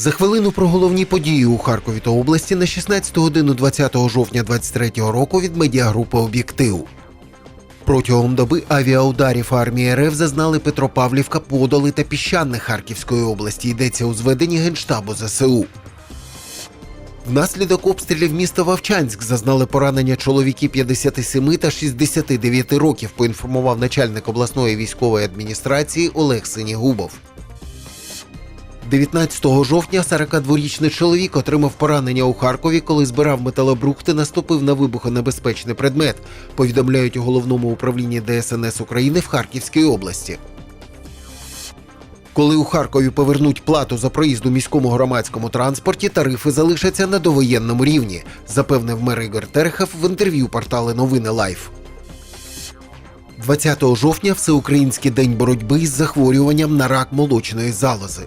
За хвилину про головні події у Харкові та області на 16 годину 20 жовтня 2023 року від медіагрупи Об'єктив. Протягом доби авіаударів армії РФ зазнали Петропавлівка, Подоли та Піщане Харківської області. Йдеться у зведенні Генштабу ЗСУ. Внаслідок обстрілів міста Вовчанськ зазнали поранення чоловіки 57 та 69 років, поінформував начальник обласної військової адміністрації Олег Синігубов. 19 жовтня 42-річний чоловік отримав поранення у Харкові, коли збирав металобрухт і наступив на вибухонебезпечний предмет. Повідомляють у головному управлінні ДСНС України в Харківській області. Коли у Харкові повернуть плату за проїзд у міському громадському транспорті, тарифи залишаться на довоєнному рівні, запевнив мер Ігор Терехов в інтерв'ю портали Новини Лайф. 20 жовтня всеукраїнський день боротьби із захворюванням на рак молочної залози.